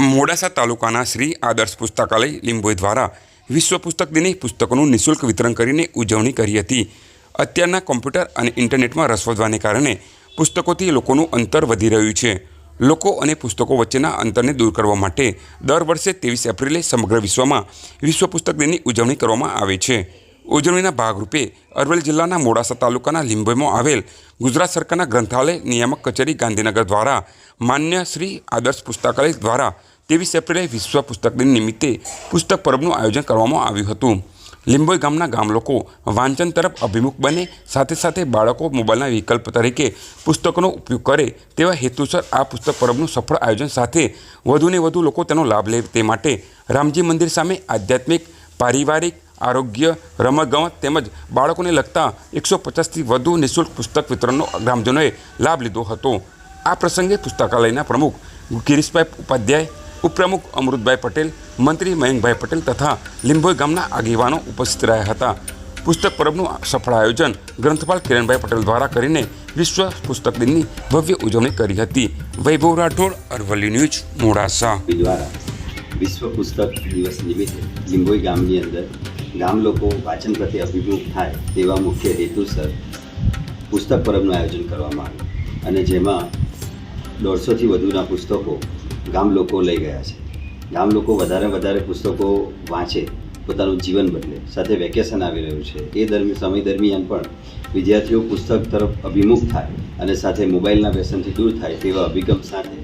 મોડાસા તાલુકાના શ્રી આદર્શ પુસ્તકાલય લીંબોઈ દ્વારા વિશ્વ પુસ્તક દિને પુસ્તકોનું નિઃશુલ્ક વિતરણ કરીને ઉજવણી કરી હતી. અત્યારના કોમ્પ્યુટર અને ઇન્ટરનેટમાં રસ વધવાને કારણે પુસ્તકોથી લોકોનું અંતર વધી રહ્યું છે. લોકો અને પુસ્તકો વચ્ચેના અંતરને દૂર કરવા માટે દર વર્ષે ત્રેવીસ એપ્રિલે સમગ્ર વિશ્વમાં વિશ્વ પુસ્તક દિનની ઉજવણી કરવામાં આવે છે. ઉજવણીના ભાગરૂપે અરવલ જિલ્લાના મોડાસા તાલુકાના લીંબોઈમાં આવેલ ગુજરાત સરકારના ગ્રંથાલય નિયામક કચેરી ગાંધીનગર દ્વારા માન્ય શ્રી આદર્શ પુસ્તકાલય દ્વારા ત્રેવીસ એપ્રિલે વિશ્વ પુસ્તક દિન નિમિત્તે પુસ્તક પર્વનું આયોજન કરવામાં આવ્યું હતું. લીંબોઈ ગામના ગામ લોકો વાંચન તરફ અભિમુખ બને, સાથે સાથે બાળકો મોબાઈલના વિકલ્પ તરીકે પુસ્તકોનો ઉપયોગ કરે તેવા હેતુસર આ પુસ્તક પર્વનું સફળ આયોજન સાથે વધુને વધુ લોકો તેનો લાભ લે તે માટે રામજી મંદિર સામે આધ્યાત્મિક, પારિવારિક, આરોગ્ય, રમતગમત તેમજ બાળકોને લગતા એકસો પચાસથી વધુ નિઃશુલ્ક પુસ્તક વિતરણનો ગ્રામજનોએ લાભ લીધો હતો. આ પ્રસંગે પુસ્તકાલયના પ્રમુખ ગિરીશભાઈ ઉપાધ્યાય ઉપપ્રમુખ અમૃતભાઈ પટેલ, મંત્રી મયંકભાઈ પટેલ તથા લીંબોઈ ગામના આગેવાનો ઉપસ્થિત રહ્યા હતા. પુસ્તક પરબનું સફળ આયોજન ગ્રંથપાલ કિરણભાઈ પટેલ દ્વારા કરીને વિશ્વ પુસ્તક દિનની ભવ્ય ઉજવણી કરી હતી. વૈભવ રાઠોડ, અરવલ્લી ન્યૂઝ, મોડાસા. દ્વારા વિશ્વ પુસ્તક દિવસ નિમિત્તે લીંબોઈ ગામની અંદર ગામ લોકો વાંચન પ્રત્યે અભિમુખ થાય તેવા મુખ્ય હેતુસર પુસ્તક પરબનું આયોજન કરવામાં આવ્યું. અને જેમાં દોઢસોથી વધુના પુસ્તકો ગામ લોકો લઈ ગયા છે. ગામ લોકો વધારે વધારે પુસ્તકો વાંચે, પોતાનું જીવન બદલે, સાથે વેકેશન આવી રહ્યું છે. એ દરમિયાન સમય દરમિયાન પણ વિદ્યાર્થીઓ પુસ્તક તરફ અભિમુખ થાય અને સાથે મોબાઈલના વ્યસનથી દૂર થાય તેવા અભિગમ સાથે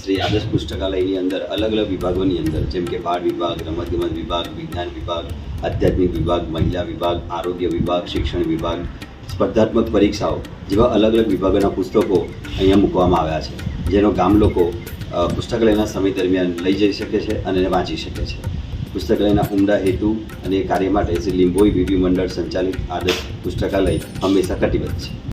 શ્રી આદર્શ પુસ્તકાલયની અંદર અલગ અલગ વિભાગોની અંદર, જેમ કે બાળ વિભાગ રમતગમત વિભાગ, વિજ્ઞાન વિભાગ, આધ્યાત્મિક વિભાગ, મહિલા વિભાગ, આરોગ્ય વિભાગ, શિક્ષણ વિભાગ, સ્પર્ધાત્મક પરીક્ષાઓ જેવા અલગ અલગ વિભાગોના પુસ્તકો અહીંયા મૂકવામાં આવ્યા છે. જેનો ગામ લોકો પુસ્તકાલયના સમય દરમિયાન લઈ જઈ શકે છે અને વાંચી શકે છે. પુસ્તકાલયના ઉમદા હેતુ અને કાર્ય માટે શ્રી લીંબોઈ વિદ્યુ મંડળ સંચાલિત આદર્શ પુસ્તકાલય હંમેશા કટિબદ્ધ છે.